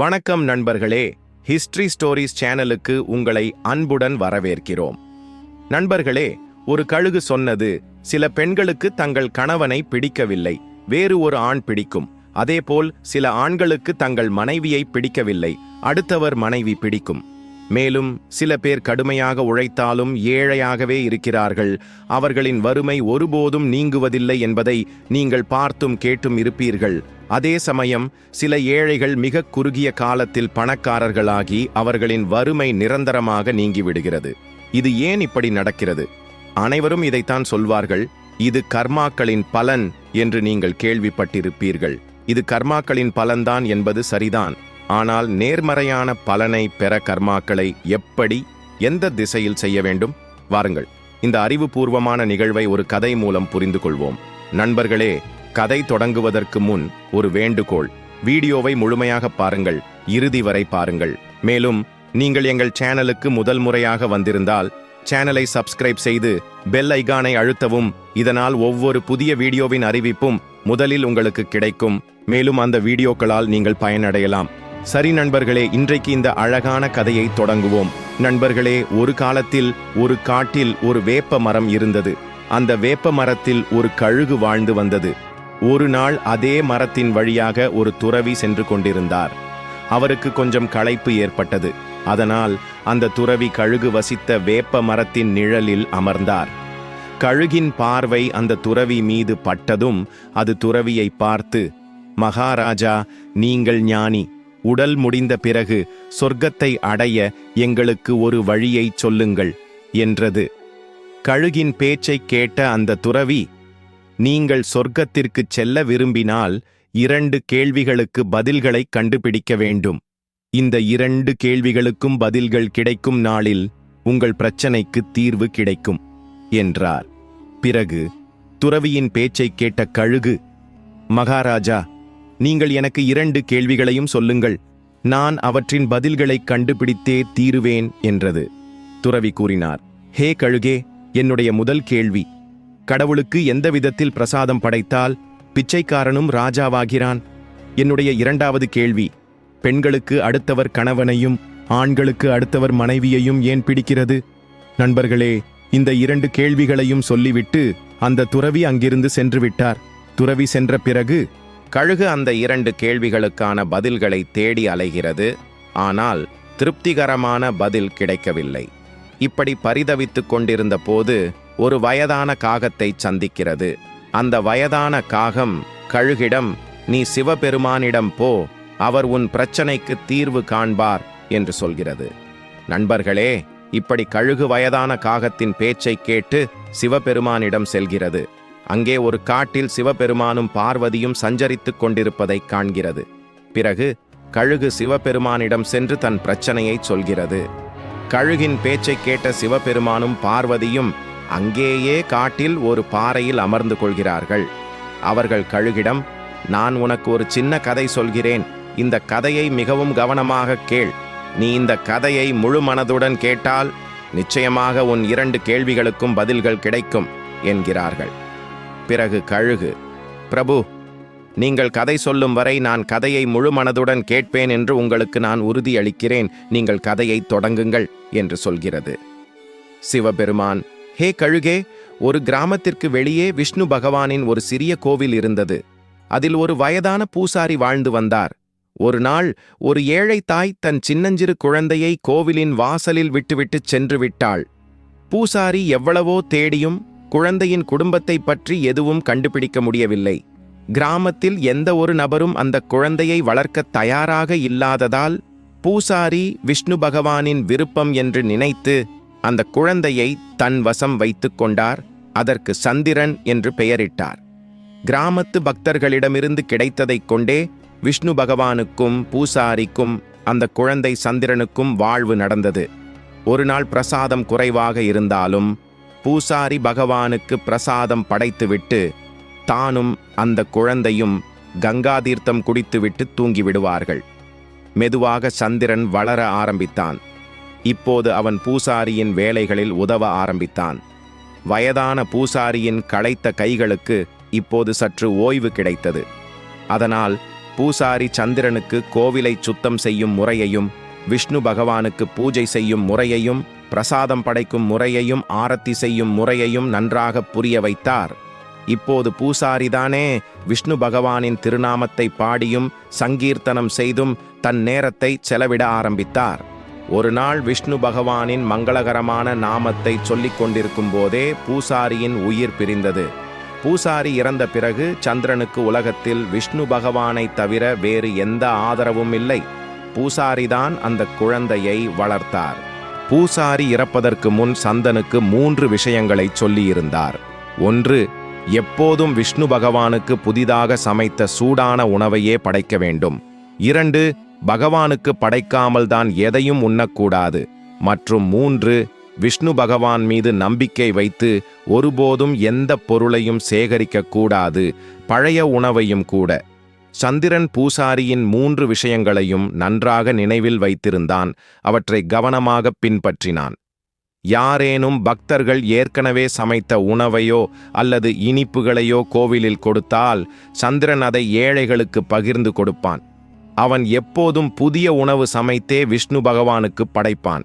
வணக்கம் நண்பர்களே history stories சேனலுக்கு உங்களை அன்புடன் வரவேற்கிறோம். நண்பர்களே ஒரு கழுகு சொன்னது சில பெண்களுக்கு தங்கள் கணவனை பிடிக்கவில்லை வேறு ஒரு ஆண் பிடிக்கும். அதேபோல் சில ஆண்களுக்கு தங்கள் மனைவியை பிடிக்கவில்லை அடுத்தவர் மனைவி பிடிக்கும். மேலும் சில பேர் கடுமையாக உழைத்தாலும் ஏழையாகவே இருக்கிறார்கள். அவர்களின் வறுமை ஒருபோதும் நீங்குவதில்லை என்பதை நீங்கள் பார்த்தும் கேட்டும் இருப்பீர்கள். அதே சமயம் சில ஏழைகள் மிக குறுகிய காலத்தில் பணக்காரர்களாகி அவர்களின் வறுமை நிரந்தரமாக நீங்கிவிடுகிறது. இது ஏன் இப்படி நடக்கிறது? அனைவரும் இதைத்தான் சொல்வார்கள். இது கர்மாக்களின் பலன் என்று நீங்கள் கேள்விப்பட்டிருப்பீர்கள். இது கர்மாக்களின் பலன்தான் என்பது சரிதான். ஆனால் நேர்மறையான பலனை பெற கர்மாக்களை எப்படி எந்த திசையில் செய்ய வேண்டும்? வாருங்கள் இந்த அறிவுபூர்வமான நிகழ்வை ஒரு கதை மூலம் புரிந்து கொள்வோம். நண்பர்களே கதை தொடங்குவதற்கு முன் ஒரு வேண்டுகோள். வீடியோவை முழுமையாக பாருங்கள் இறுதி வரை பாருங்கள். மேலும் நீங்கள் எங்கள் சேனலுக்கு முதல் முறையாக வந்திருந்தால் சேனலை சப்ஸ்கிரைப் செய்து பெல் ஐகானை அழுத்தவும். இதனால் ஒவ்வொரு புதிய வீடியோவின் அறிவிப்பும் முதலில் உங்களுக்கு கிடைக்கும். மேலும் அந்த வீடியோக்களால் நீங்கள் பயனடையலாம். சரி நண்பர்களே இன்றைக்கு இந்த அழகான கதையை தொடங்குவோம். நண்பர்களே ஒரு காலத்தில் ஒரு காட்டில் ஒரு வேப்ப மரம் இருந்தது. அந்த வேப்ப மரத்தில் ஒரு கழுகு வாழ்ந்து வந்தது. ஒரு நாள் அதே மரத்தின் வழியாக ஒரு துறவி சென்று கொண்டிருந்தார். அவருக்கு கொஞ்சம் களைப்பு ஏற்பட்டது. அதனால் அந்த துறவி கழுகு வசித்த வேப்ப மரத்தின் நிழலில் அமர்ந்தார். கழுகின் பார்வை அந்த துறவி மீது பட்டதும் அது துறவியை பார்த்து மகாராஜா நீங்கள் ஞானி. உடல் முடிந்த பிறகு சொர்க்கத்தை அடைய எங்களுக்கு ஒரு வழியைச் சொல்லுங்கள் என்றது. கழுகின் பேச்சைக் கேட்ட அந்த துறவி நீங்கள் சொர்க்கத்திற்குச் செல்ல விரும்பினால் இரண்டு கேள்விகளுக்கு பதில்களை கண்டுபிடிக்க வேண்டும். இந்த இரண்டு கேள்விகளுக்கும் பதில்கள் கிடைக்கும் நாளில் உங்கள் பிரச்சனைக்கு தீர்வு கிடைக்கும் என்றார். பிறகு துறவியின் பேச்சைக் கேட்ட கழுகு மகாராஜா நீங்கள் எனக்கு இரண்டு கேள்விகளையும் சொல்லுங்கள். நான் அவற்றின் பதில்களைக் கண்டுபிடித்தே தீருவேன் என்றது. துறவி கூறினார் ஹே கழுகே என்னுடைய முதல் கேள்வி. கடவுளுக்கு எந்த விதத்தில் பிரசாதம் படைத்தால் பிச்சைக்காரனும் ராஜாவாகிறான்? என்னுடைய இரண்டாவது கேள்வி பெண்களுக்கு அடுத்தவர் கணவனையும் ஆண்களுக்கு அடுத்தவர் மனைவியையும் ஏன் பிடிக்கிறது? நண்பர்களே இந்த இரண்டு கேள்விகளையும் சொல்லிவிட்டு அந்த துறவி அங்கிருந்து சென்று விட்டார் துறவி சென்ற பிறகு கழுகு அந்த இரண்டு கேள்விகளுக்கான பதில்களை தேடி அலைகிறது ஆனால் திருப்திகரமான பதில் கிடைக்கவில்லை. இப்படி பரிதவித்துக் கொண்டிருந்த போது ஒரு வயதான காகத்தை சந்திக்கிறது. அந்த வயதான காகம் கழுகிடம் நீ சிவபெருமானிடம் போ அவர் உன் பிரச்சனைக்கு தீர்வு காண்பார் என்று சொல்கிறது. நண்பர்களே இப்படி கழுகு வயதான காகத்தின் பேச்சை கேட்டு சிவபெருமானிடம் செல்கிறது. அங்கே ஒரு காட்டில் சிவபெருமானும் பார்வதியும் சஞ்சரித்துக் கொண்டிருப்பதைக் காண்கிறது. பிறகு கழுகு சிவபெருமானிடம் சென்று தன் பிரச்சனையை சொல்கிறது. கழுகின் பேச்சை கேட்ட சிவபெருமானும் பார்வதியும் அங்கேயே காட்டில் ஒரு பாறையில் அமர்ந்து கொள்கிறார்கள். அவர்கள் கழுகிடம் நான் உனக்கு ஒரு சின்ன கதை சொல்கிறேன். இந்த கதையை மிகவும் கவனமாக கேள். நீ இந்த கதையை முழு மனதுடன் கேட்டால் நிச்சயமாக உன் இரண்டு கேள்விகளுக்கும் பதில்கள் கிடைக்கும் என்கிறார்கள். பிறகு கழுகு. பிரபு நீங்கள் கதை சொல்லும் வரை நான் கதையை முழு மனதுடன் கேட்பேன் என்று உங்களுக்கு நான் உறுதியளிக்கிறேன் நீங்கள் கதையை தொடங்குங்கள் என்று சொல்கிறது. சிவபெருமான் ஹே கழுகே ஒரு கிராமத்திற்கு வெளியே விஷ்ணு பகவானின் ஒரு சிறிய கோவில் இருந்தது. அதில் ஒரு வயதான பூசாரி வாழ்ந்து வந்தார். ஒரு நாள் ஒரு ஏழை தாய் தன் சின்னஞ்சிறு குழந்தையை கோவிலின் வாசலில் விட்டுவிட்டுச் சென்று விட்டாள். பூசாரி எவ்வளவோ தேடியும் குழந்தையின் குடும்பத்தை பற்றி எதுவும் கண்டுபிடிக்க முடியவில்லை. கிராமத்தில் எந்த ஒரு நபரும் அந்த குழந்தையை வளர்க்க தயாராக இல்லாததால் பூசாரி விஷ்ணு பகவானின் விருப்பம் என்று நினைத்து அந்த குழந்தையை தன் வசம் வைத்து கொண்டார் அதற்கு சந்திரன் என்று பெயரிட்டார். கிராமத்து பக்தர்களிடமிருந்து கிடைத்ததைக் கொண்டே விஷ்ணு பகவானுக்கும் பூசாரிக்கும் அந்த குழந்தை சந்திரனுக்கும் வாழ்வு நடந்தது. ஒரு நாள் பிரசாதம் குறைவாக இருந்தாலும் பூசாரி பகவானுக்கு பிரசாதம் படைத்துவிட்டு தானும் அந்த குழந்தையும் கங்காதீர்த்தம் குடித்துவிட்டு தூங்கிவிடுவார்கள். மெதுவாக சந்திரன் வளர ஆரம்பித்தான். இப்போது அவன் பூசாரியின் வேலைகளில் உதவ ஆரம்பித்தான். வயதான பூசாரியின் களைத்த கைகளுக்கு இப்போது சற்று ஓய்வு கிடைத்தது. அதனால் பூசாரி சந்திரனுக்கு கோவிலை சுத்தம் செய்யும் முறையையும் விஷ்ணு பகவானுக்கு பூஜை செய்யும் முறையையும் பிரசாதம் படைக்கும் முறையையும் ஆரத்தி செய்யும் முறையையும் நன்றாக புரிய வைத்தார். இப்போது பூசாரிதானே விஷ்ணு பகவானின் திருநாமத்தை பாடியும் சங்கீர்த்தனம் செய்தும் தன் நேரத்தை செலவிட ஆரம்பித்தார். ஒரு நாள் விஷ்ணு பகவானின் மங்களகரமான நாமத்தை சொல்லிக் கொண்டிருக்கும் போதே பூசாரியின் உயிர் பிரிந்தது. பூசாரி இறந்த பிறகு சந்திரனுக்கு உலகத்தில் விஷ்ணு பகவானை தவிர வேறு எந்த ஆதரவும் இல்லை. பூசாரிதான் அந்த குழந்தையை வளர்த்தார். பூசாரி இறப்பதற்கு முன் சந்தனுக்கு மூன்று விஷயங்களை சொல்லியிருந்தார். ஒன்று எப்போதும் விஷ்ணு பகவானுக்கு புதிதாக சமைத்த சூடான உணவையே படைக்க வேண்டும். இரண்டு பகவானுக்கு படைக்காமல் தான் எதையும் உண்ணக்கூடாது. மற்றும் மூன்று விஷ்ணு பகவான் மீது நம்பிக்கை வைத்து ஒருபோதும் எந்த பொருளையும் சேகரிக்கக்கூடாது. பழைய உணவையும் கூட. சந்திரன் பூசாரியின் மூன்று விஷயங்களையும் நன்றாக நினைவில் வைத்திருந்தான். அவற்றை கவனமாக பின்பற்றினான். யாரேனும் பக்தர்கள் ஏற்கனவே சமைத்த உணவையோ அல்லது இனிப்புகளையோ கோவிலில் கொடுத்தால் சந்திரன் அதை ஏழைகளுக்கு பகிர்ந்து கொடுப்பான். அவன் எப்போதும் புதிய உணவு சமைத்தே விஷ்ணு பகவானுக்கு படைப்பான்.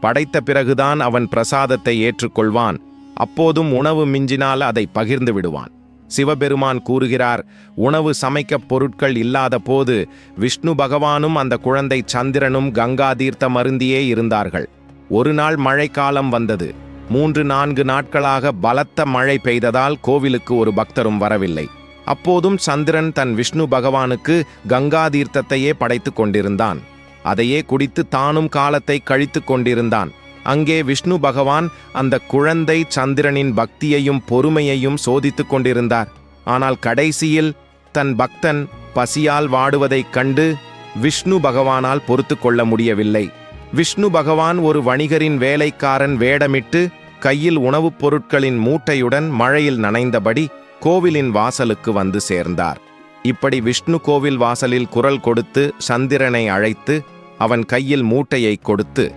படைத்த பிறகுதான் அவன் பிரசாதத்தை ஏற்றுக்கொள்வான். அப்போதும் உணவு மிஞ்சினால் அதை பகிர்ந்து விடுவான். சிவபெருமான் கூறுகிறார் உணவு சமைக்கப் பொருட்கள் இல்லாத போது விஷ்ணு பகவானும் அந்த குழந்தை சந்திரனும் கங்கா தீர்த்தம் அருந்தியே இருந்தார்கள். ஒரு நாள் மழைக்காலம் வந்தது. மூன்று நான்கு நாட்களாக பலத்த மழை பெய்ததால் கோவிலுக்கு ஒரு பக்தரும் வரவில்லை. அப்போதும் சந்திரன் தன் விஷ்ணு பகவானுக்கு கங்கா தீர்த்தத்தையே படைத்துக் கொண்டிருந்தான். அதையே குடித்து தானும் காலத்தை கழித்துக் கொண்டிருந்தான். அங்கே விஷ்ணு பகவான் அந்த குழந்தை சந்திரனின் பக்தியையும் பொறுமையையும் சோதித்துக் கொண்டிருந்தார். ஆனால் கடைசியில் தன் பக்தன் பசியால் வாடுவதைக் கண்டு விஷ்ணு பகவானால் பொறுத்து கொள்ள முடியவில்லை. விஷ்ணு பகவான் ஒரு வணிகரின் வேலைக்காரன் வேடமிட்டு கையில் உணவுப் பொருட்களின் மூட்டையுடன் மழையில் நனைந்தபடி கோவிலின் வாசலுக்கு வந்து சேர்ந்தார். இப்படி விஷ்ணு கோவில் வாசலில் குரல் கொடுத்து சந்திரனை அழைத்து அவன் கையில் மூட்டையை கொடுத்து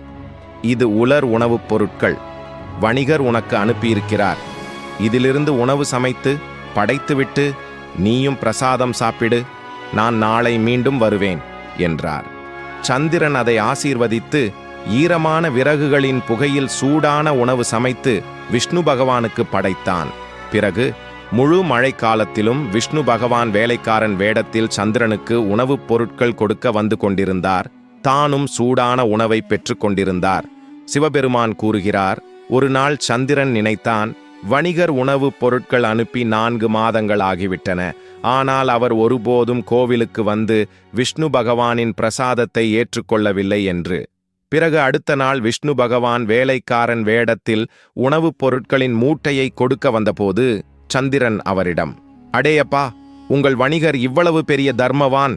இது உலர் உணவுப் பொருட்கள். வணிகர் உனக்கு அனுப்பியிருக்கிறார். இதிலிருந்து உணவு சமைத்து படைத்துவிட்டு நீயும் பிரசாதம் சாப்பிடு. நான் நாளை மீண்டும் வருவேன் என்றார். சந்திரன் அதை ஆசீர்வதித்து ஈரமான விறகுகளின் புகையில் சூடான உணவு சமைத்து விஷ்ணு பகவானுக்கு படைத்தான். பிறகு முழு மழைக்காலத்திலும் விஷ்ணு பகவான் வேலைக்காரன் வேடத்தில் சந்திரனுக்கு உணவுப் பொருட்கள் கொடுக்க வந்து கொண்டிருந்தார். தானும் சூடான உணவை பெற்றுக்கொண்டிருந்தார் சிவபெருமான் கூறுகிறார் ஒரு நாள் சந்திரன் நினைத்தான் வணிகர் உணவுப் பொருட்கள் அனுப்பி நான்கு மாதங்கள் ஆகிவிட்டன. ஆனால் அவர் ஒருபோதும் கோவிலுக்கு வந்து விஷ்ணு பகவானின் பிரசாதத்தை ஏற்றுக்கொள்ளவில்லை என்று. பிறகு அடுத்த நாள் விஷ்ணு பகவான் வேலைக்காரன் வேடத்தில் உணவுப் பொருட்களின் மூட்டையை கொடுக்க வந்தபோது சந்திரன் அவரிடம் அடேயப்பா உங்கள் வணிகர் இவ்வளவு பெரிய தர்மவான்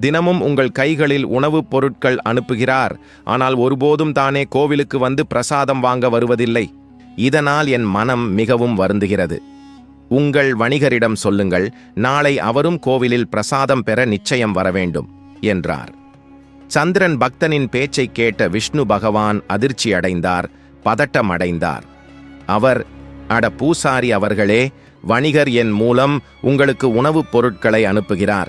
தினமும் உங்கள் கைகளில் உணவுப் பொருட்கள் அனுப்புகிறார். ஆனால் ஒருபோதும் தானே கோவிலுக்கு வந்து பிரசாதம் வாங்க வருவதில்லை. இதனால் என் மனம் மிகவும் வருந்துகிறது. உங்கள் வணிகரிடம் சொல்லுங்கள் நாளை அவரும் கோவிலில் பிரசாதம் பெற நிச்சயம் வர வேண்டும் என்றார். சந்திரன் பக்தனின் பேச்சைக் கேட்ட விஷ்ணு பகவான் அதிர்ச்சி அடைந்தார் பதட்டம் அடைந்தார். அவர் அட பூசாரி அவர்களே வணிகர் என் மூலம் உங்களுக்கு உணவுப் பொருட்களை அனுப்புகிறார்.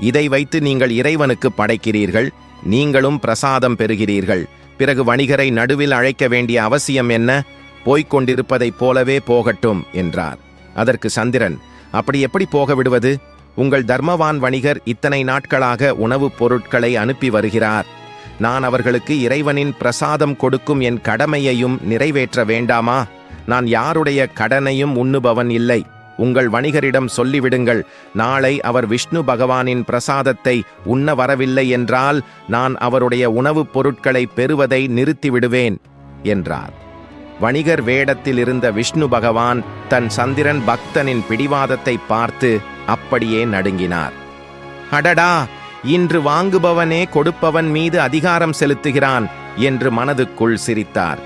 இதை வைத்து நீங்கள் இறைவனுக்கு படைக்கிறீர்கள் நீங்களும் பிரசாதம் பெறுகிறீர்கள். பிறகு வணிகரை நடுவில் அழைக்க வேண்டிய அவசியம் என்ன? போய்க் கொண்டிருப்பதைப் போலவே போகட்டும் என்றார். அதற்கு சந்திரன் அப்படி எப்படி போக விடுவது உங்கள் தர்மவான் வணிகர் இத்தனை நாட்களாக உணவுப் பொருட்களை அனுப்பி வருகிறார். நான் அவர்களுக்கு இறைவனின் பிரசாதம் கொடுக்கும் என் கடமையையும் நிறைவேற்ற வேண்டாமா? நான் யாருடைய கடனையும் உண்ணுபவன் இல்லை. உங்கள் வணிகரிடம் சொல்லிவிடுங்கள். நாளை அவர் விஷ்ணு பகவானின் பிரசாதத்தை உண்ண வரவில்லை என்றால் நான் அவருடைய உணவுப் பொருட்களை பெறுவதை நிறுத்திவிடுவேன் என்றார். வணிகர் வேடத்தில் இருந்த விஷ்ணு பகவான் தன் சந்திரன் பக்தனின் பிடிவாதத்தை பார்த்து அப்படியே நடுங்கினார். அடடா! இன்று வாங்குபவனே கொடுப்பவன் மீது அதிகாரம் செலுத்துகிறான் என்று மனதுக்குள் சிரித்தார்.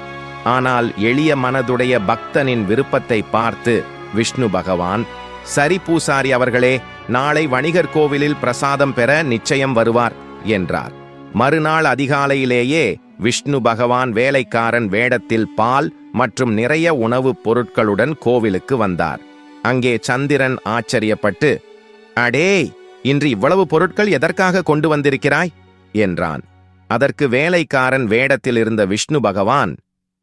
ஆனால் எளிய மனதுடைய பக்தனின் விருப்பத்தை பார்த்து விஷ்ணு பகவான். சரி பூசாரி அவர்களே நாளை வணிகர் கோவிலில் பிரசாதம் பெற நிச்சயம் வருவார் என்றார். மறுநாள் அதிகாலையிலேயே விஷ்ணு பகவான் வேலைக்காரன் வேடத்தில் பால் மற்றும் நிறைய உணவுப் பொருட்களுடன் கோவிலுக்கு வந்தார். அங்கே சந்திரன் ஆச்சரியப்பட்டு அடே இன்று இவ்வளவு பொருட்கள் எதற்காக கொண்டு வந்திருக்கிறாய்? என்றான். அதற்கு வேலைக்காரன் வேடத்தில் இருந்த விஷ்ணு பகவான்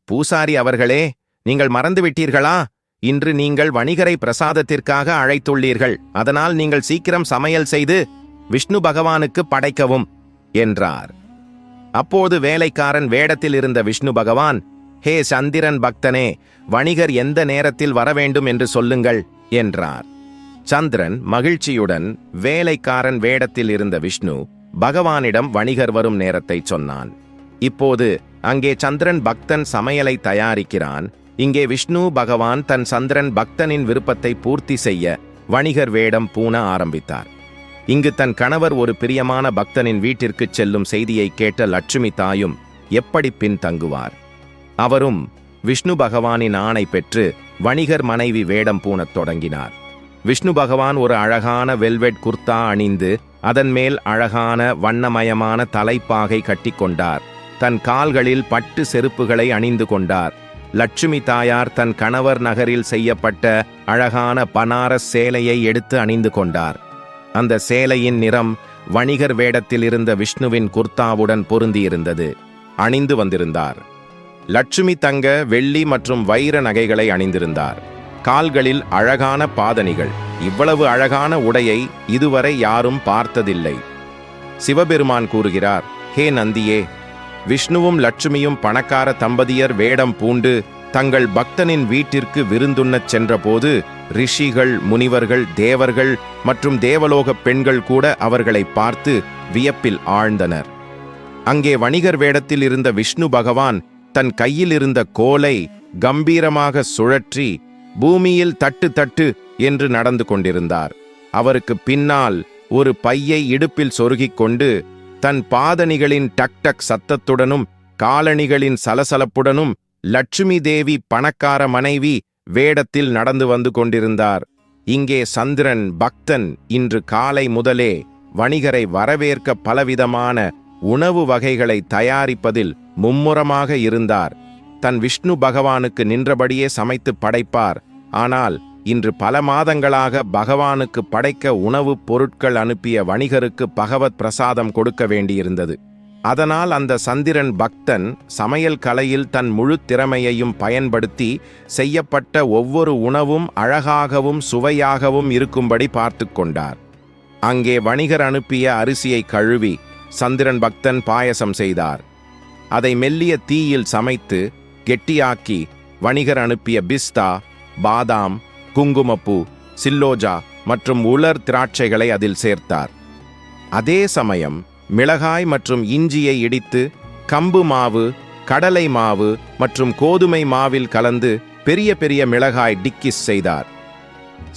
பூசாரி அவர்களே நீங்கள் மறந்துவிட்டீர்களா? இன்று நீங்கள் வணிகரை பிரசாதத்திற்காக அழைத்துள்ளீர்கள். அதனால் நீங்கள் சீக்கிரம் சமையல் செய்து விஷ்ணு பகவானுக்கு படைக்கவும் என்றார். அப்போது வேலைக்காரன் வேடத்தில் இருந்த விஷ்ணு பகவான் ஹே சந்திரன் பக்தனே வணிகர் எந்த நேரத்தில் வர வேண்டும் என்று சொல்லுங்கள் என்றார். சந்திரன் மகிழ்ச்சியுடன் வேலைக்காரன் வேடத்தில் இருந்த விஷ்ணு பகவானிடம் வணிகர் வரும் நேரத்தை சொன்னான். இப்போது அங்கே சந்திரன் பக்தன் சமையலை தயாரிக்கிறான். இங்கே விஷ்ணு பகவான் தன் சந்திரன் பக்தனின் விருப்பத்தை பூர்த்தி செய்ய வணிகர் வேடம் பூண ஆரம்பித்தார். இங்கு தன் கணவர் ஒரு பிரியமான பக்தனின் வீட்டிற்குச் செல்லும் செய்தியை கேட்ட லட்சுமி தாயும் எப்படி பின் தங்குவார் அவரும் விஷ்ணு பகவானின் ஆணை பெற்று வணிகர் மனைவி வேடம் பூணத் தொடங்கினார். விஷ்ணு பகவான் ஒரு அழகான வெல்வெட் குர்தா அணிந்து அதன் மேல் அழகான வண்ணமயமான தலைப்பாகை கட்டிக்கொண்டார் தன் கால்களில் பட்டு செருப்புகளை அணிந்து கொண்டார். லட்சுமி தாயார் தன் கணவர் நகரில் செய்யப்பட்ட அழகான பனாரஸ் சேலையை எடுத்து அணிந்து கொண்டார். அந்த சேலையின் நிறம் வணிகர் வேடத்தில் இருந்த விஷ்ணுவின் குர்தாவுடன் பொருந்தியிருந்தது. அணிந்து வந்திருந்தார். லட்சுமி தங்க வெள்ளி மற்றும் வைர நகைகளை அணிந்திருந்தார். கால்களில் அழகான பாதணிகள். இவ்வளவு அழகான உடையை இதுவரை யாரும் பார்த்ததில்லை. சிவபெருமான் கூறுகிறார் ஹே நந்தியே விஷ்ணுவும் லட்சுமியும் பணக்கார தம்பதியர் வேடம் பூண்டு தங்கள் பக்தனின் வீட்டிற்கு விருந்துண்ணச் சென்றபோது ரிஷிகள் முனிவர்கள் தேவர்கள் மற்றும் தேவலோகப் பெண்கள் கூட அவர்களை பார்த்து வியப்பில் ஆழ்ந்தனர். அங்கே வணிகர் வேடத்தில் இருந்த விஷ்ணு பகவான் தன் கையில் இருந்த கோலை கம்பீரமாக சுழற்றி பூமியில் தட்டு தட்டு என்று நடந்து கொண்டிருந்தார். அவருக்கு பின்னால் ஒரு பையை இடுப்பில் சொருகிக் கொண்டு தன் பாதணிகளின் டக் டக் சத்தத்துடனும் காலணிகளின் சலசலப்புடனும் லட்சுமி தேவி பணக்கார மனைவி வேடத்தில் நடந்து வந்து கொண்டிருந்தார். இங்கே சந்திரன் பக்தன் இன்று காலை முதலே வணிகரை வரவேற்க பலவிதமான உணவு வகைகளை தயாரிப்பதில் மும்முரமாக இருந்தார். தன் விஷ்ணு பகவானுக்கு நின்றபடியே சமைத்து படைப்பார். ஆனால் இன்று பல மாதங்களாக பகவானுக்கு படைக்க உணவுப் பொருட்கள் அனுப்பிய வணிகருக்கு பகவத் பிரசாதம் கொடுக்க வேண்டியிருந்தது. அதனால் அந்த சந்திரன் பக்தன் சமையல் கலையில் தன் முழு திறமையையும் பயன்படுத்தி செய்யப்பட்ட ஒவ்வொரு உணவும் அழகாகவும் சுவையாகவும் இருக்கும்படி பார்த்து கொண்டார். அங்கே வணிகர் அனுப்பிய அரிசியை கழுவி சந்திரன் பக்தன் பாயசம் செய்தார். அதை மெல்லிய தீயில் சமைத்து கெட்டியாக்கி வணிகர் அனுப்பிய பிஸ்தா பாதாம் குங்குமப்பூ சில்லோஜா மற்றும் உலர் திராட்சைகளை அதில் சேர்த்தார். அதே சமயம் மிளகாய் மற்றும் இஞ்சியை இடித்து கம்பு மாவு கடலை மாவு மற்றும் கோதுமை மாவில் கலந்து பெரிய பெரிய மிளகாய் டிக்கிஸ் செய்தார்.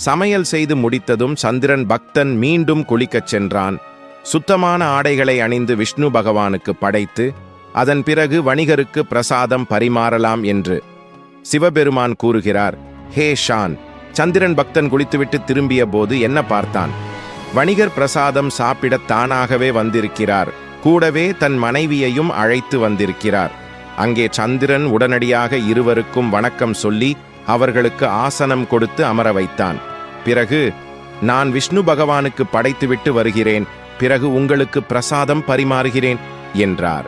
சமையல் செய்து முடித்ததும் சந்திரன் பக்தன் மீண்டும் குளிக்கச் சென்றான். சுத்தமான ஆடைகளை அணிந்து விஷ்ணு பகவானுக்கு படைத்து அதன் பிறகு வணிகருக்கு பிரசாதம் பரிமாறலாம் என்று சிவபெருமான் கூறுகிறார் ஹே ஷான் சந்திரன் பக்தன் குளித்துவிட்டு திரும்பிய போது என்ன பார்த்தான்? வணிகர் பிரசாதம் சாப்பிட தானாகவே வந்திருக்கிறார். கூடவே தன் மனைவியையும் அழைத்து வந்திருக்கிறார். அங்கே சந்திரன் உடனடியாக இருவருக்கும் வணக்கம் சொல்லி அவர்களுக்கு ஆசனம் கொடுத்து அமர வைத்தான். பிறகு நான் விஷ்ணு பகவானுக்கு படைத்துவிட்டு வருகிறேன். பிறகு உங்களுக்கு பிரசாதம் பரிமாறுகிறேன் என்றார்.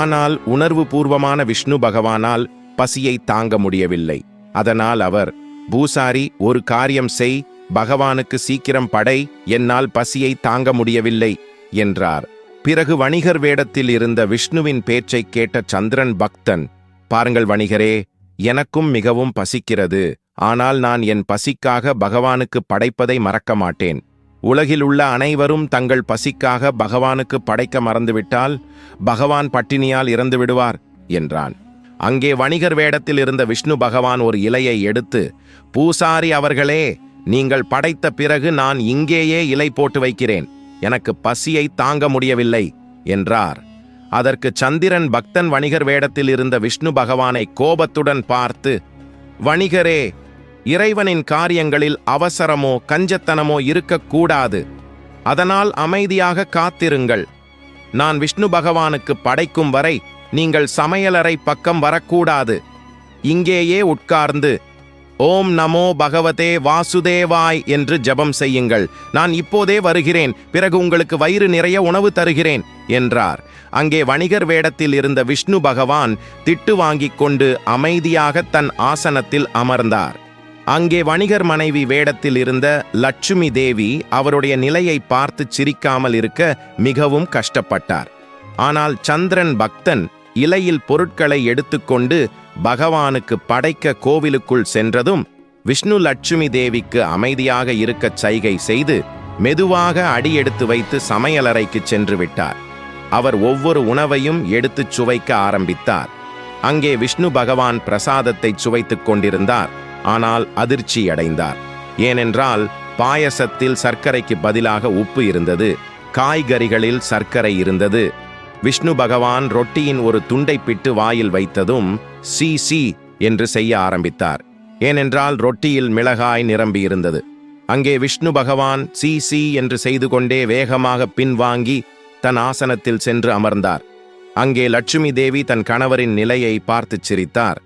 ஆனால் உணர்வு பூர்வமான விஷ்ணு பகவானால் பசியை தாங்க முடியவில்லை. அதனால் அவர் பூசாரி ஒரு காரியம் செய் பகவானுக்கு சீக்கிரம் படை என்னால் பசியை தாங்க முடியவில்லை என்றார். பிறகு வணிகர் வேடத்தில் இருந்த விஷ்ணுவின் பேச்சைக் கேட்ட சந்திரன் பக்தன் பாருங்கள் வணிகரே எனக்கும் மிகவும் பசிக்கிறது ஆனால் நான் என் பசிக்காக பகவானுக்கு படைப்பதை மறக்க மாட்டேன். உலகில் உள்ள அனைவரும் தங்கள் பசிக்காக பகவானுக்கு படைக்க மறந்துவிட்டால் பகவான் பட்டினியால் இறந்து விடுவார் என்றான். அங்கே வணிகர் வேடத்தில் இருந்த விஷ்ணு பகவான் ஒரு இலையை எடுத்து பூசாரி அவர்களே நீங்கள் படைத்த பிறகு நான் இங்கேயே இலை போட்டு வைக்கிறேன். எனக்கு பசியை தாங்க முடியவில்லை என்றார். அதற்கு சந்திரன் பக்தன் வணிகர் வேடத்தில் இருந்த விஷ்ணு பகவானை கோபத்துடன் பார்த்து வணிகரே இறைவனின் காரியங்களில் அவசரமோ கஞ்சத்தனமோ இருக்கக்கூடாது அதனால் அமைதியாக காத்திருங்கள். நான் விஷ்ணு பகவானுக்கு படைக்கும் வரை நீங்கள் சமையலறை பக்கம் வரக்கூடாது. இங்கேயே உட்கார்ந்து ஓம் நமோ பகவதே வாசுதேவாய் என்று ஜெபம் செய்யுங்கள். நான் இப்போதே வருகிறேன். பிறகு உங்களுக்கு வயிறு நிறைய உணவு தருகிறேன் என்றார். அங்கே வணிகர் வேடத்தில் இருந்த விஷ்ணு பகவான் திட்டு வாங்கிக் கொண்டு அமைதியாக தன் ஆசனத்தில் அமர்ந்தார். அங்கே வணிகர் மனைவி வேடத்தில் இருந்த லட்சுமி தேவி அவருடைய நிலையை பார்த்து சிரிக்காமல் இருக்க மிகவும் கஷ்டப்பட்டார். ஆனால் சந்திரன் பக்தன் இலையில் பொருட்களை எடுத்துக்கொண்டு பகவானுக்கு படைக்க கோவிலுக்குள் சென்றதும் விஷ்ணு லட்சுமி தேவிக்கு அமைதியாக இருக்கச் சைகை செய்து மெதுவாக அடியெடுத்து வைத்து சமையலறைக்கு சென்று விட்டார். அவர் ஒவ்வொரு உணவையும் எடுத்துச் சுவைக்க ஆரம்பித்தார். அங்கே விஷ்ணு பகவான் பிரசாதத்தை சுவைத்துக் கொண்டிருந்தார். ஆனால் அதிர்ச்சி அடைந்தார். ஏனென்றால் பாயசத்தில் சர்க்கரைக்கு பதிலாக உப்பு இருந்தது. காய்கறிகளில் சர்க்கரை இருந்தது. விஷ்ணு பகவான் ரொட்டியின் ஒரு துண்டை பிட்டு வாயில் வைத்ததும் சி சி என்று செய்ய ஆரம்பித்தார். ஏனென்றால் ரொட்டியில் மிளகாய் நிரம்பியிருந்தது அங்கே விஷ்ணு பகவான் சி சி என்று செய்து கொண்டே வேகமாக பின்வாங்கி தன் ஆசனத்தில் சென்று அமர்ந்தார். அங்கே லட்சுமி தேவி தன் கணவரின் நிலையை பார்த்துச் சிரித்தார்.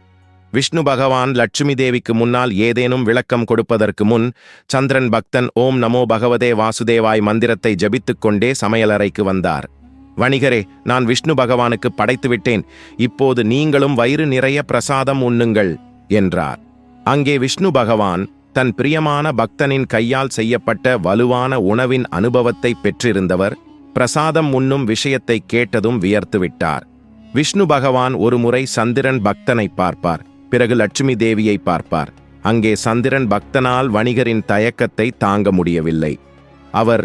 விஷ்ணு பகவான் லட்சுமி தேவிக்கு முன்னால் ஏதேனும் விளக்கம் கொடுப்பதற்கு முன் சந்திரன் பக்தன் ஓம் நமோ பகவதே வாசுதேவாய் மந்திரத்தை ஜபித்துக் கொண்டே சமையலறைக்கு வந்தார். வணிகரே நான் விஷ்ணு பகவானுக்கு படைத்துவிட்டேன். இப்போது நீங்களும் வயிறு நிறைய பிரசாதம் உண்ணுங்கள் என்றார். அங்கே விஷ்ணு பகவான் தன் பிரியமான பக்தனின் கையால் செய்யப்பட்ட வலுவான உணவின் அனுபவத்தை பெற்றிருந்தவர் பிரசாதம் உண்ணும் விஷயத்தை கேட்டதும் வியர்த்துவிட்டார். விஷ்ணு பகவான் ஒருமுறை சந்திரன் பக்தனை பார்ப்பார் பிறகு லட்சுமி தேவியை பார்ப்பார். அங்கே சந்திரன் பக்தனால் வணிகரின் தயக்கத்தை தாங்க முடியவில்லை. அவர்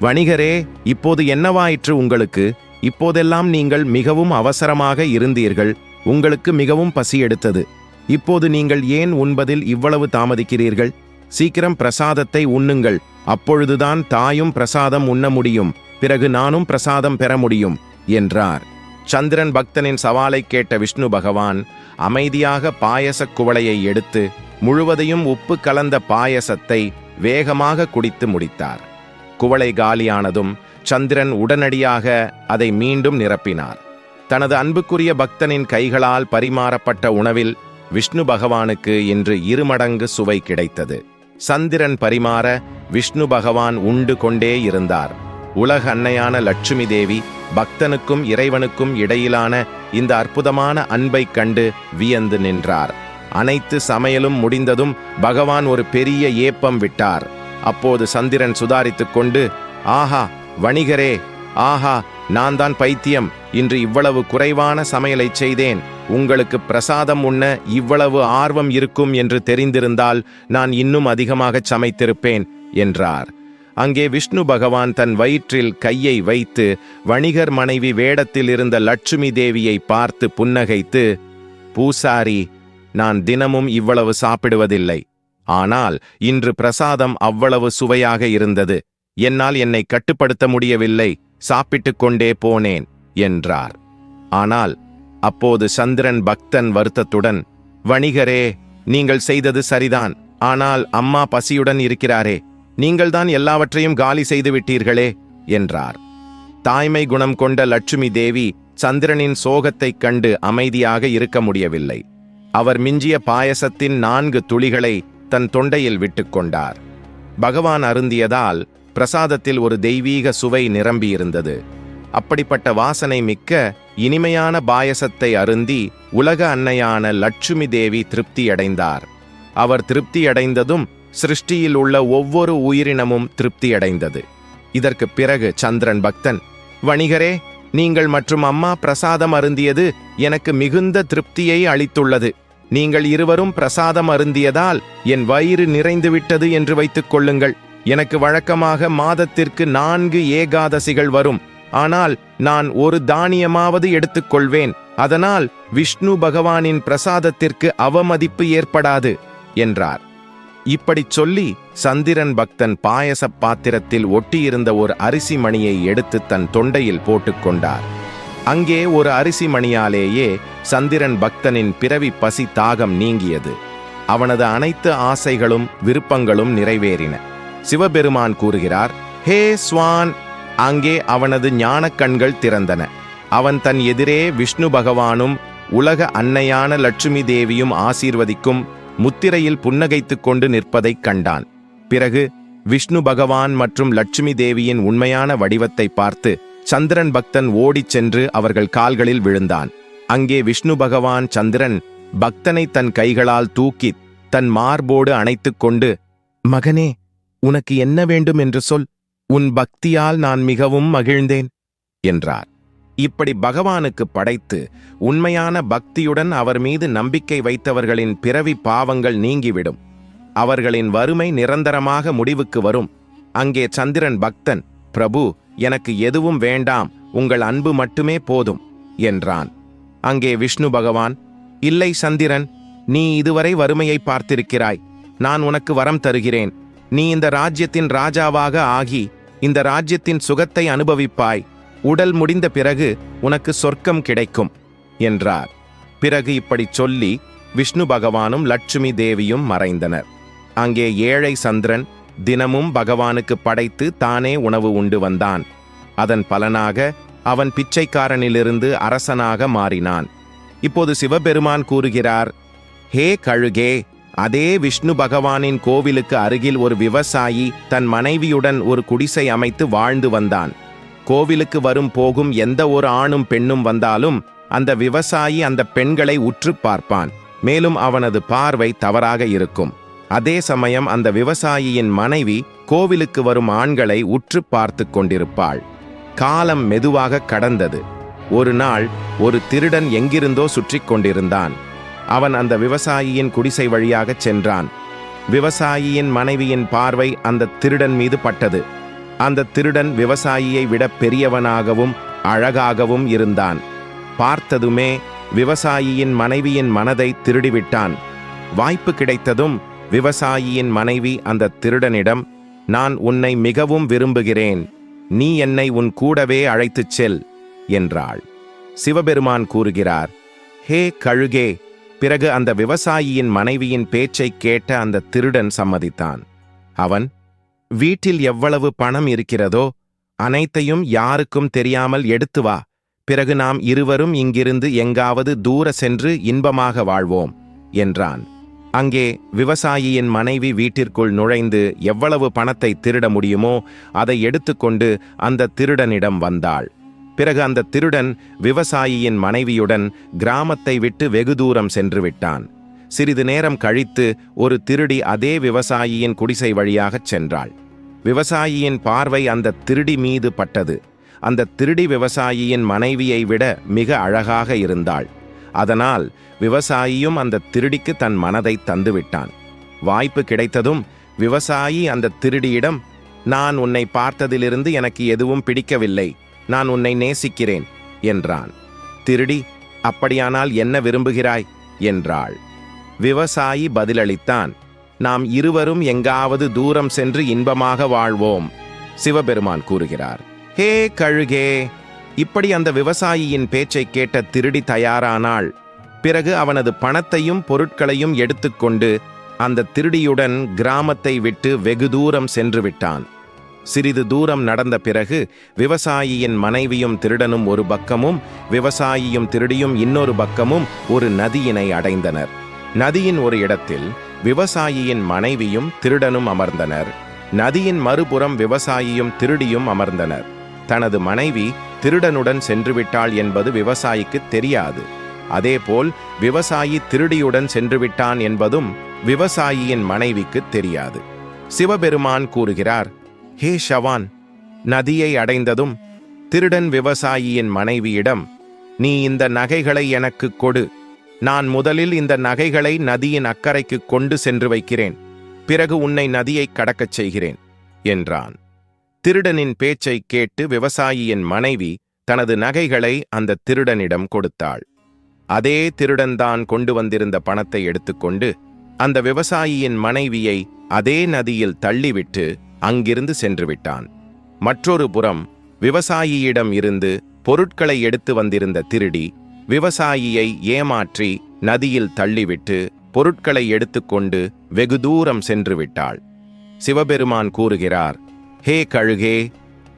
வணிகரே இப்போது என்னவாயிற்று உங்களுக்கு? இப்போதெல்லாம் நீங்கள் மிகவும் அவசரமாக இருந்தீர்கள் உங்களுக்கு மிகவும் பசி எடுத்தது. இப்போது நீங்கள் ஏன் உண்பதில் இவ்வளவு தாமதிக்கிறீர்கள்? சீக்கிரம் பிரசாதத்தை உண்ணுங்கள் அப்பொழுதுதான் தாயும் பிரசாதம் உண்ண முடியும் பிறகு நானும் பிரசாதம் பெற முடியும் என்றார். சந்திரன் பக்தனின் சவாலை கேட்ட விஷ்ணு பகவான் அமைதியாக பாயசக் குவளையை எடுத்து முழுவதையும் உப்பு கலந்த பாயசத்தை வேகமாக குடித்து முடித்தார். குவளை காலியானதும் சந்திரன் உடனடியாக அதை மீண்டும் நிரப்பினார். தனது அன்புக்குரிய பக்தனின் கைகளால் பரிமாறப்பட்ட உணவில் விஷ்ணு பகவானுக்கு இன்று இருமடங்கு சுவை கிடைத்தது. சந்திரன் பரிமாற விஷ்ணு பகவான் உண்டு கொண்டே இருந்தார். உலக அன்னையான லட்சுமி தேவி பக்தனுக்கும் இறைவனுக்கும் இடையிலான இந்த அற்புதமான அன்பைக் கண்டு வியந்து நின்றார். அனைத்து சமையலும் முடிந்ததும் பகவான் ஒரு பெரிய ஏப்பம் விட்டார். அப்போது சந்திரன் சுதாரித்துக் கொண்டு ஆஹா வணிகரே ஆஹா நான் தான் பைத்தியம். இன்று இவ்வளவு குறைவான சமையலை செய்தேன். உங்களுக்கு பிரசாதம் உண்ண இவ்வளவு ஆர்வம் இருக்கும் என்று தெரிந்திருந்தால் நான் இன்னும் அதிகமாகச் சமைத்திருப்பேன் என்றார். அங்கே விஷ்ணு பகவான் தன் வயிற்றில் கையை வைத்து வணிகர் மனைவி வேடத்தில் இருந்த லட்சுமி தேவியை பார்த்து புன்னகைத்து பூசாரி நான் தினமும் இவ்வளவு சாப்பிடுவதில்லை. ஆனால் இன்று பிரசாதம் அவ்வளவு சுவையாக இருந்தது. என்னால் என்னை கட்டுப்படுத்த முடியவில்லை. சாப்பிட்டுக் கொண்டே போனேன் என்றார். ஆனால் அப்போது சந்திரன் பக்தன் வருத்தத்துடன் வணிகரே நீங்கள் செய்தது சரிதான். ஆனால் அம்மா பசியுடன் இருக்கிறாரே. நீங்கள்தான் எல்லாவற்றையும் காலி செய்து விட்டீர்களே என்றார். தாய்மை குணம் கொண்ட லட்சுமி தேவி சந்திரனின் சோகத்தைக் கண்டு அமைதியாக இருக்க முடியவில்லை. அவர் மிஞ்சிய பாயசத்தின் நான்கு துளிகளை தன் தொண்டையில் விட்டுக்கொண்டார். பகவான் அருந்தியதால் பிரசாதத்தில் ஒரு தெய்வீக சுவை நிரம்பியிருந்தது. அப்படிப்பட்ட வாசனை மிக்க இனிமையான பாயசத்தை அருந்தி உலக அன்னையான லட்சுமி தேவி திருப்தியடைந்தார். அவர் திருப்தியடைந்ததும் சிருஷ்டியில் உள்ள ஒவ்வொரு உயிரினமும் திருப்தியடைந்தது. இதற்கு பிறகு சந்திரன் பக்தன் வணிகரே நீங்கள் மற்றும் அம்மா பிரசாதம் அருந்தியது எனக்கு மிகுந்த திருப்தியை அளித்துள்ளது. நீங்கள் இருவரும் பிரசாதம் அருந்தியதால் என் வயிறு நிறைந்துவிட்டது என்று வைத்துக் கொள்ளுங்கள். எனக்கு வழக்கமாக மாதத்திற்கு நான்கு ஏகாதசிகள் வரும். ஆனால் நான் ஒரு தானியமாவது எடுத்துக்கொள்வேன் அதனால் விஷ்ணு பகவானின் பிரசாதத்திற்கு அவமதிப்பு ஏற்படாது என்றார். இப்படிச் சொல்லி சந்திரன் பக்தன் பாயசப் பாத்திரத்தில் ஒட்டியிருந்த ஒரு அரிசி மணியை எடுத்து தன் தொண்டையில் போட்டுக்கொண்டார் அங்கே ஒரு அரிசி மணியாலேயே சந்திரன் பக்தனின் பிறவி பசி தாகம் நீங்கியது. அவனது அனைத்து ஆசைகளும் விருப்பங்களும் நிறைவேறின. சிவபெருமான் கூறுகிறார் ஹே ஸ்வான்! அங்கே அவனது ஞானக் கண்கள் திறந்தன. அவன் தன் எதிரே விஷ்ணு பகவானும் உலக அன்னையான லட்சுமி தேவியும் ஆசீர்வதிக்கும் முத்திரையில் புன்னகைத்துக் கொண்டு நிற்பதைக் கண்டான். பிறகு விஷ்ணு பகவான் மற்றும் லட்சுமி தேவியின் உண்மையான வடிவத்தை பார்த்து சந்திரன் பக்தன் ஓடிச் சென்று அவர்கள் கால்களில் விழுந்தான். அங்கே விஷ்ணு பகவான் சந்திரன் பக்தனை தன் கைகளால் தூக்கி தன் மார்போடு அணைத்துக் கொண்டு மகனே உனக்கு என்ன வேண்டும் என்று சொல். உன் பக்தியால் நான் மிகவும் மகிழ்ந்தேன் என்றார். இப்படி பகவானுக்கு படைத்து உண்மையான பக்தியுடன் அவர் மீது நம்பிக்கை வைத்தவர்களின் பிறவி பாவங்கள் நீங்கிவிடும். அவர்களின் வறுமை நிரந்தரமாக முடிவுக்கு வரும். அங்கே சந்திரன் பக்தன் பிரபு எனக்கு எதுவும் வேண்டாம் உங்கள் அன்பு மட்டுமே போதும் என்றான். அங்கே விஷ்ணு பகவான் இல்லை சந்திரன் நீ இதுவரை வறுமையை பார்த்திருக்கிறாய் நான் உனக்கு வரம் தருகிறேன் நீ இந்த ராஜ்யத்தின் ராஜாவாக ஆகி இந்த ராஜ்யத்தின் சுகத்தை அனுபவிப்பாய் உடல் முடிந்த பிறகு உனக்கு சொர்க்கம் கிடைக்கும் என்றார். பிறகு இப்படிச் சொல்லி விஷ்ணு பகவானும் லட்சுமி தேவியும் மறைந்தனர். அங்கே ஏழை சந்திரன் தினமும் பகவானுக்கு படைத்து தானே உணவு உண்டு வந்தான். அதன் பலனாக அவன் பிச்சைக்காரனிலிருந்து அரசனாக மாறினான். இப்போது சிவபெருமான் கூறுகிறார் ஹே கழுகே அதே விஷ்ணு பகவானின் கோவிலுக்கு அருகில் ஒரு விவசாயி தன் மனைவியுடன் ஒரு குடிசை அமைத்து வாழ்ந்து வந்தான். கோவிலுக்கு வரும் போகும் எந்த ஒரு ஆணும் பெண்ணும் வந்தாலும் அந்த விவசாயி அந்த பெண்களை உற்று பார்ப்பான். மேலும் அவனது பார்வை தவறாக இருக்கும். அதே சமயம் அந்த விவசாயியின் மனைவி கோவிலுக்கு வரும் ஆண்களை உற்று பார்த்து கொண்டிருப்பாள். காலம் மெதுவாக கடந்தது. ஒரு நாள் ஒரு திருடன் எங்கிருந்தோ சுற்றிக் கொண்டிருந்தான். அவன் அந்த விவசாயியின் குடிசை வழியாகச் சென்றான். விவசாயியின் மனைவியின் பார்வை அந்த திருடன் மீது பட்டது. அந்த திருடன் விவசாயியை விட பெரியவனாகவும் அழகாகவும் இருந்தான். பார்த்ததுமே விவசாயியின் மனைவியின் மனதை திருடிவிட்டான். வாய்ப்பு கிடைத்ததும் விவசாயியின் மனைவி அந்த திருடனிடம் நான் உன்னை மிகவும் விரும்புகிறேன். நீ என்னை உன் கூடவே அழைத்துச் செல் என்றாள். சிவபெருமான் கூறுகிறார் ஹே கழுகே பிறகு அந்த விவசாயியின் மனைவியின் பேச்சைக் கேட்ட அந்த திருடன் சம்மதித்தான். அவன் வீட்டில் எவ்வளவு பணம் இருக்கிறதோ அனைத்தையும் யாருக்கும் தெரியாமல் எடுத்து வா. பிறகு நாம் இருவரும் இங்கிருந்து எங்காவது தூர சென்று இன்பமாக வாழ்வோம் என்றான். அங்கே விவசாயியின் மனைவி வீட்டிற்குள் நுழைந்து எவ்வளவு பணத்தை திருட முடியுமோ அதை எடுத்துக்கொண்டு அந்த திருடனிடம் வந்தாள். பிறகு அந்த திருடன் விவசாயியின் மனைவியுடன் கிராமத்தை விட்டு வெகு தூரம் சென்று விட்டான். சிறிது நேரம் கழித்து ஒரு திருடி அதே விவசாயியின் குடிசை வழியாகச் சென்றாள். விவசாயியின் பார்வை அந்த திருடி மீது பட்டது. அந்த திருடி விவசாயியின் மனைவியை விட மிக அழகாக இருந்தாள். அதனால் விவசாயியும் அந்த திருடிக்கு தன் மனதை தந்துவிட்டான். வாய்ப்பு கிடைத்ததும் விவசாயி அந்த திருடியிடம் நான் உன்னை பார்த்ததிலிருந்து எனக்கு எதுவும் பிடிக்கவில்லை. நான் உன்னை நேசிக்கிறேன் என்றான். திருடி அப்படியானால் என்ன விரும்புகிறாய்? என்றாள். விவசாயி பதிலளித்தான் நாம் இருவரும் எங்காவது தூரம் சென்று இன்பமாக வாழ்வோம் சிவபெருமான் கூறுகிறார். ஹே கழுகே இப்படி அந்த விவசாயியின் பேச்சைக் கேட்ட திருடி தயாரானாள். பிறகு அவனது பணத்தையும் பொருட்களையும் எடுத்துக்கொண்டு அந்த திருடியுடன் கிராமத்தை விட்டு வெகு தூரம் சென்று விட்டான். சிறிது தூரம் நடந்த பிறகு விவசாயியின் மனைவியும் திருடனும் ஒரு பக்கமும் விவசாயியும் திருடியும் இன்னொரு பக்கமும் ஒரு நதியினை அடைந்தனர். நதியின் ஒரு இடத்தில் விவசாயியின் மனைவியும் திருடனும் அமர்ந்தனர். நதியின் மறுபுறம் விவசாயியும் திருடியும் அமர்ந்தனர். தனது மனைவி திருடனுடன் சென்றுவிட்டாள் என்பது விவசாயிக்கு தெரியாது. அதேபோல் விவசாயி திருடியுடன் சென்றுவிட்டான் என்பதும் விவசாயியின் மனைவிக்கு தெரியாது. சிவபெருமான் கூறுகிறார் ஹே ஷவான் நதியை அடைந்ததும் திருடன் விவசாயியின் மனைவியிடம் நீ இந்த நகைகளை எனக்கு கொடு. நான் முதலில் இந்த நகைகளை நதியின் அக்கறைக்கு கொண்டு சென்று வைக்கிறேன். பிறகு உன்னை நதியை கடக்கச் செய்கிறேன் என்றான். திருடனின் பேச்சைக் கேட்டு விவசாயியின் மனைவி தனது நகைகளை அந்த திருடனிடம் கொடுத்தாள். அதே திருடன்தான் கொண்டு வந்திருந்த பணத்தை எடுத்துக்கொண்டு அந்த விவசாயியின் மனைவியை அதே நதியில் தள்ளிவிட்டு அங்கிருந்து சென்று விட்டான். மற்றொரு புறம் விவசாயியிடம் இருந்து பொருட்களை எடுத்து வந்திருந்த திருடி விவசாயியை ஏமாற்றி நதியில் தள்ளிவிட்டு பொருட்களை எடுத்துக்கொண்டு வெகு தூரம் சென்று விட்டாள். சிவபெருமான் கூறுகிறார் ஹே கழுகே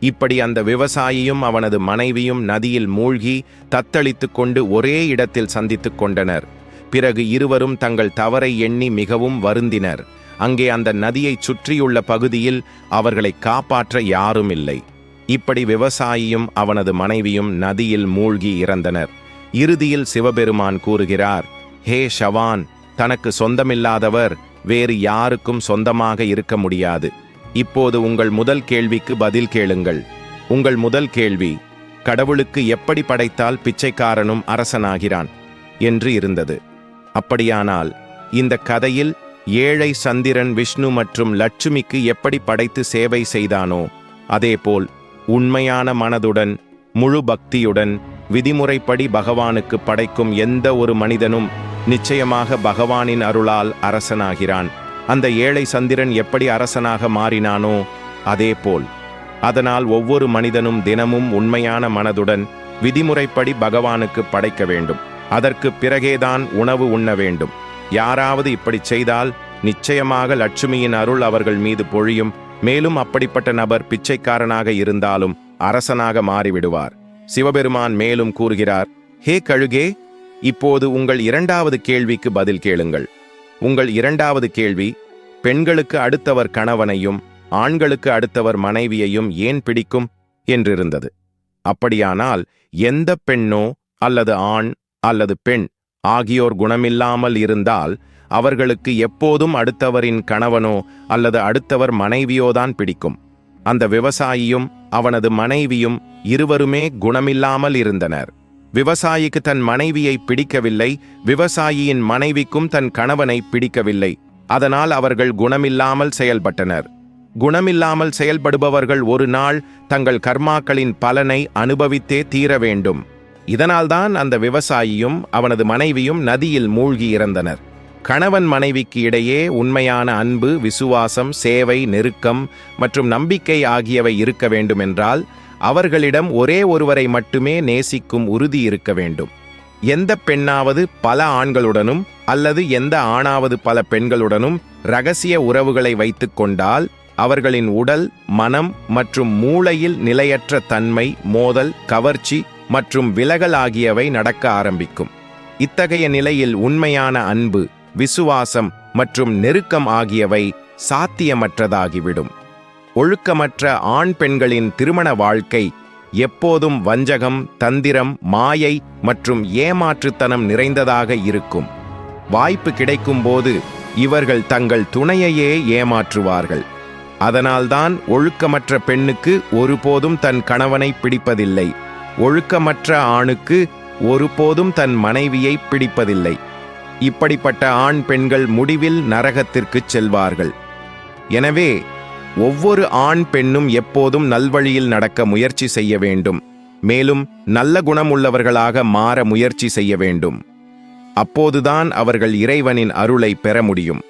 இப்படி அந்த விவசாயியும் அவனது மனைவியும் நதியில் மூழ்கி தத்தளித்து கொண்டு ஒரே இடத்தில் சந்தித்துக் கொண்டனர். பிறகு இருவரும் தங்கள் தவறை எண்ணி மிகவும் வருந்தினர். அங்கே அந்த நதியைச் சுற்றியுள்ள பகுதியில் அவர்களை காப்பாற்ற யாரும் இல்லை இப்படி விவசாயியும் அவனது மனைவியும் நதியில் மூழ்கி இறந்தனர். இறுதியில் சிவபெருமான் கூறுகிறார் ஹே ஷவான் தனக்கு சொந்தமில்லாதவர் வேறு யாருக்கும் சொந்தமாக இருக்க முடியாது. இப்போது உங்கள் முதல் கேள்விக்கு பதில் கேளுங்கள். உங்கள் முதல் கேள்வி கடவுளுக்கு எப்படி படைத்தால் பிச்சைக்காரனும் அரசனாகிறான்? என்று இருந்தது. அப்படியானால் இந்த கதையில் ஏழை சந்திரன் விஷ்ணு மற்றும் லட்சுமிக்கு எப்படி படைத்து சேவை செய்தானோ அதேபோல் உண்மையான மனதுடன் முழு பக்தியுடன் விதிமுறைப்படி பகவானுக்கு படைக்கும் எந்த ஒரு மனிதனும் நிச்சயமாக பகவானின் அருளால் அரசனாகிறான். அந்த ஏழை சந்திரன் எப்படி அரசனாக மாறினானோ அதேபோல். அதனால் ஒவ்வொரு மனிதனும் தினமும் உண்மையான மனதுடன் விதிமுறைப்படி பகவானுக்கு படைக்க வேண்டும். அதற்கு பிறகேதான் உணவு உண்ண வேண்டும். யாராவது இப்படி செய்தால் நிச்சயமாக லட்சுமியின் அருள் அவர்கள் மீது பொழியும். மேலும் அப்படிப்பட்ட நபர் பிச்சைக்காரனாக இருந்தாலும் அரசனாக மாறிவிடுவார். சிவபெருமான் மேலும் கூறுகிறார் ஹே கழுகே இப்போது உங்கள் இரண்டாவது கேள்விக்கு பதில் கேளுங்கள். உங்கள் இரண்டாவது கேள்வி பெண்களுக்கு அடுத்தவர் கணவனையும் ஆண்களுக்கு அடுத்தவர் மனைவியையும் ஏன் பிடிக்கும்? என்றிருந்தது. அப்படியானால் எந்த பெண்ணோ அல்லது ஆண் அல்லது பெண் ஆகியோர் குணமில்லாமல் இருந்தால் அவர்களுக்கு எப்போதும் அடுத்தவரின் கணவனோ அல்லது அடுத்தவர் மனைவியோதான் பிடிக்கும். அந்த விவசாயியும் அவனது மனைவியும் இருவருமே குணமில்லாமல் இருந்தனர். விவசாயிக்கு தன் மனைவியை பிடிக்கவில்லை விவசாயியின் மனைவிக்கும் தன் கணவனை பிடிக்கவில்லை. அதனால் அவர்கள் குணமில்லாமல் செயல்பட்டனர். குணமில்லாமல் செயல்படுபவர்கள் ஒரு நாள் தங்கள் கர்மாக்களின் பலனை அனுபவித்தே தீர வேண்டும். இதனால்தான் அந்த விவசாயியும் அவனது மனைவியும் நதியில் மூழ்கி இறந்தனர். கணவன் மனைவிக்கு இடையே உண்மையான அன்பு விசுவாசம் சேவை நெருக்கம் மற்றும் நம்பிக்கை ஆகியவை இருக்க வேண்டுமென்றால் அவர்களிடம் ஒரே ஒருவரை மட்டுமே நேசிக்கும் உறுதி இருக்க வேண்டும். எந்த பெண்ணாவது பல ஆண்களுடனும் அல்லது எந்த ஆணாவது பல பெண்களுடனும் ரகசிய உறவுகளை வைத்து கொண்டால் அவர்களின் உடல் மனம் மற்றும் மூளையில் நிலையற்ற தன்மை மோதல் கவர்ச்சி மற்றும் விலகல் ஆகியவை நடக்க ஆரம்பிக்கும். இத்தகைய நிலையில் உண்மையான அன்பு விசுவாசம் மற்றும் நெருக்கம் ஆகியவை சாத்தியமற்றதாகிவிடும். ஒழுக்கமற்ற ஆண் பெண்களின் திருமண வாழ்க்கை எப்போதும் வஞ்சகம் தந்திரம் மாயை மற்றும் ஏமாற்றுத்தனம் நிறைந்ததாக இருக்கும். வாய்ப்பு கிடைக்கும்போது இவர்கள் தங்கள் துணையையே ஏமாற்றுவார்கள். அதனால்தான் ஒழுக்கமற்ற பெண்ணுக்கு ஒருபோதும் தன் கணவனை பிடிப்பதில்லை. ஒழுக்கமற்ற ஆணுக்கு ஒருபோதும் தன் மனைவியை பிடிப்பதில்லை. இப்படிப்பட்ட ஆண் பெண்கள் முடிவில் நரகத்திற்குச் செல்வார்கள். எனவே ஒவ்வொரு ஆண் பெண்ணும் எப்போதும் நல்வழியில் நடக்க முயற்சி செய்ய வேண்டும். மேலும் நல்ல குணமுள்ளவர்களாக மாற முயற்சி செய்ய வேண்டும். அப்போதுதான் அவர்கள் இறைவனின் அருளை பெற முடியும்.